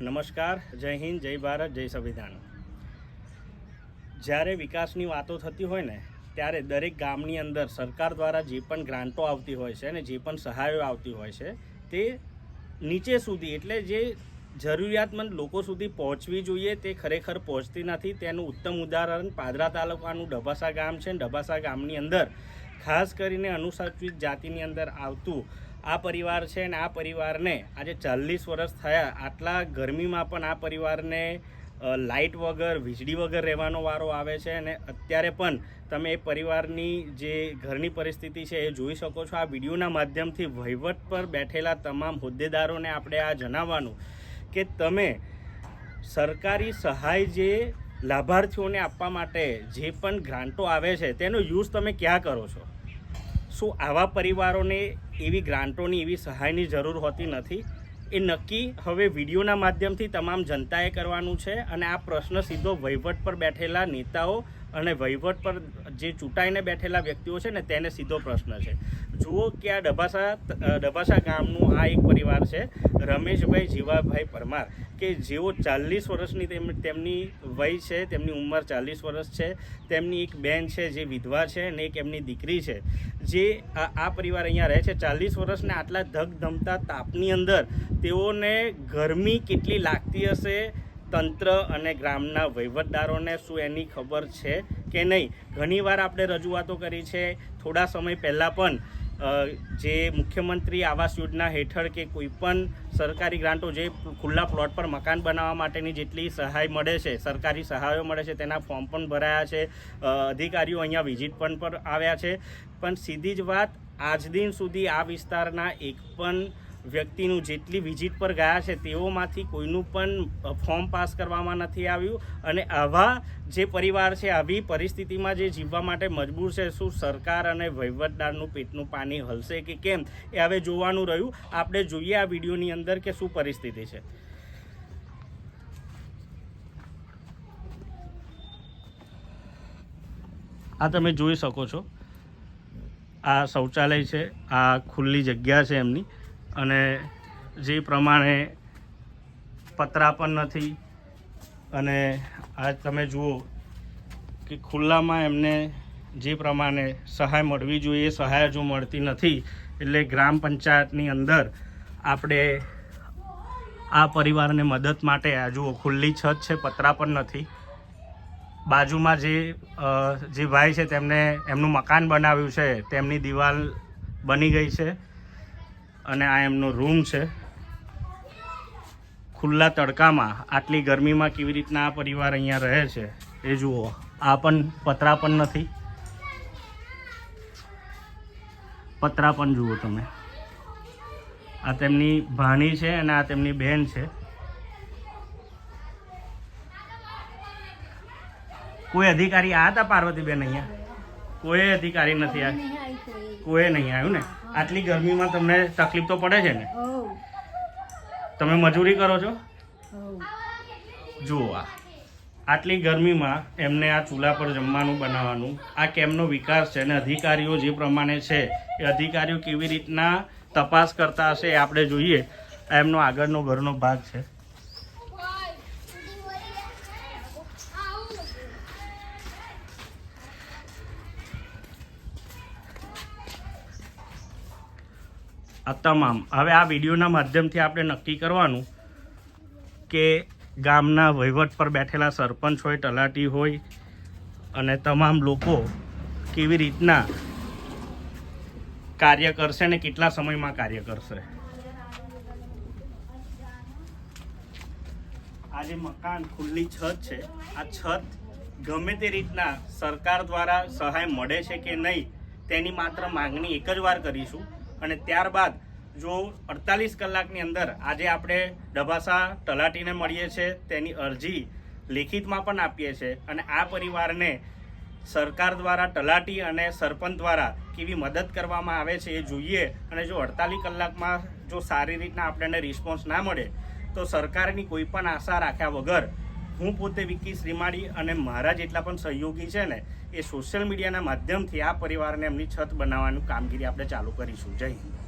નમસ્કાર, જય હિન્દ, જય ભારત, જય સંવિધાન. જ્યારે વિકાસની વાતો થતી હોય ને, ત્યારે દરેક ગામની અંદર સરકાર દ્વારા જે પણ ગ્રાન્ટો આવતી હોય છે અને જે પણ સહાયો આવતી હોય છે, તે નીચે સુધી એટલે જે જરૂરિયાતમંદ લોકો સુધી પહોંચવી જોઈએ, તે ખરેખર પહોંચતી નથી. તેનું ઉત્તમ ઉદાહરણ પાદરા તાલુકાનું ડભાસા ગામ છે. ડભાસા ગામની અંદર ખાસ કરીને અનુસૂચિત જાતિની અંદર આવતું આ પરિવાર છે ને આ પરિવારને આજે ચાલીસ વર્ષ થયા. આટલા ગરમીમાં પણ આ પરિવારને લાઇટ વગર, વીજળી વગર રહેવાનો વારો આવે છે અને અત્યારે પણ તમે એ પરિવારની જે ઘરની પરિસ્થિતિ છે એ જોઈ શકો છો. આ વિડીયોના માધ્યમથી વહીવટ પર બેઠેલા તમામ હોદ્દેદારોને આપણે આ જણાવવાનું કે તમે સરકારી સહાય જે લાભાર્થીઓને આપવા માટે જે પણ ગ્રાન્ટો આવે છે, તેનો યુઝ તમે ક્યાં કરો છો? શું આવા પરિવારોને એવી ગ્રાન્ટોની, એવી સહાયની જરૂર હોતી નથી? એ નક્કી હવે વિડીયોના માધ્યમથી તમામ જનતાએ કરવાનું છે અને આ પ્રશ્ન સીધો વહીવટ પર બેઠેલા નેતાઓ અને વહીવટ પર જે ચૂંટાઈને બેઠેલા વ્યક્તિઓ છે ને, તેને સીધો પ્રશ્ન છે. જુઓ કે આ ડભાસા ડબાસા ગામનું આ એક પરિવાર છે, રમેશભાઈ જીવાભાઈ પરમાર, કે જેઓ ચાલીસ વર્ષની તેમ- તેમની વય છે, તેમની ઉંમર ચાલીસ વર્ષ છે, તેમની એક બેન છે, જે વિધવા છે અને એક એમની દીકરી છે, જે આ પરિવાર અહીંયા રહે છે. ચાલીસ વર્ષને આટલા ધગધમતા તાપની અંદર તેઓને ગરમી કેટલી લાગતી હશે? તંત્ર અને ગ્રામના વહીવટદારોને શું એની ખબર છે? કે નહીં? ઘણીવાર આપણે રજૂઆતો કરી છે, થોડા સમય પહેલાં પણ જે મુખ્યમંત્રી આવાસ યોજના હેઠળ કે કોઈ પણ સરકારી ગ્રાન્ટો, જે ખુલ્લા પ્લોટ પર મકાન બનાવવા માટેની જેટલી સહાય મળે છે, સરકારી સહાયો મળે છે, તેના ફોર્મ પણ ભરાયા છે અધિકારીઓ અહીંયા વિઝિટ પણ પર આવ્યા છે. પણ સીધી જ વાત, આજ દિન સુધી આ વિસ્તારના એક પણ વ્યક્તિનું જેટલી વિઝિટ પર ગયા છે, તેઓમાંથી કોઈનું પણ ફોર્મ પાસ કરવામાં નથી આવ્યું. અને આવા જે પરિવાર છે, આવી પરિસ્થિતિમાં જે જીવવા માટે મજબૂર છે, શું સરકાર અને વહીવટદારનું પેટનું પાણી હલશે કે કેમ, એ હવે જોવાનું રહ્યું. આપણે જોઈએ આ વિડીયોની અંદર કે શું પરિસ્થિતિ છે. આ તમે જોઈ શકો છો. આ શૌચાલય છે, આ ખુલ્લી જગ્યા છે એમની. અને જે પ્રમાણે પતરા પણ નથી. અને આ તમે જુઓ કે ખુલ્લામાં એમને જે પ્રમાણે સહાય મળવી જોઈએ, એ સહાય જો મળતી નથી. એટલે ગ્રામ પંચાયતની અંદર આપણે આ પરિવારને મદદ માટે આ જુઓ, ખુલ્લી છત છે પતરા પણ નથી. બાજુમાં જે જે ભાઈ છે, તેમને એમનું મકાન બનાવ્યું છે, તેમની દિવાલ બની ગઈ છે. અને આ એમનો રૂમ છે. ખુલ્લા તડકામાં આટલી ગરમીમાં કેવી રીતના આ પરિવાર અહીંયા રહે છે એ જુઓ. આ પણ પતરા પણ નથી. પતરા પણ જુઓ તમે. આ તેમની ભાણી છે અને આ તેમની બહેન છે. કોઈ અધિકારી આ હતા પાર્વતીબેન અહીંયા? કોઈ અધિકારી નથી આ. કોઈ નહીં આવ્યું ને? આટલી ગરમીમાં તમને તકલીફ તો પડે છે ને? તમે મજૂરી કરો છો? જુઓ આ. આટલી ગરમીમાં એમને આ ચૂલા પર જમવાનું બનાવવાનું આ કેમનો વિકાસ છે અને અધિકારીઓ જે પ્રમાણે છે એ અધિકારીઓ કેવી રીતના તપાસ કરતા હશે એ આપણે જોઈએ. એમનો આગળનો ઘરનો ભાગ છે. આ તમામ. હવે આ વિડીયોના માધ્યમથી આપણે નક્કી કરવાનું કે ગામના વહીવટ પર બેઠેલા સરપંચ હોય, તલાટી હોય અને તમામ લોકો કેવી રીતના કાર્ય કરશે ને કેટલા સમયમાં કાર્ય કરશે. આ જે મકાન ખુલ્લી છત છે. આ છત ગમે તે રીતના સરકાર દ્વારા સહાય મળે છે કે નહીં, તેની માત્ર માંગણી એક જ વાર કરીશું. અને ત્યારબાદ જો અડતાલીસ કલાકની અંદર આજે આપણે ડભાસા તલાટીને મળીએ છીએ, તેની અરજી લેખિતમાં પણ આપીએ છીએ અને આ પરિવારને સરકાર દ્વારા, તલાટી અને સરપંચ દ્વારા કેવી મદદ કરવામાં આવે છે એ જોઈએ અને જો અડતાલીસ કલાકમાં જો સારી રીતના આપણને રિસ્પોન્સ ના મળે, તો સરકારની કોઈ પણ આશા રાખ્યા વગર હું પોતે વિકી શ્રીમાળી અને મારા જેટલા પણ સહયોગી છે ને, એ સોશિયલ મીડિયાના માધ્યમથી આ પરિવારને એમની છત બનાવવાનું કામગીરી આપણે ચાલુ કરીશું. જય હિન્દ.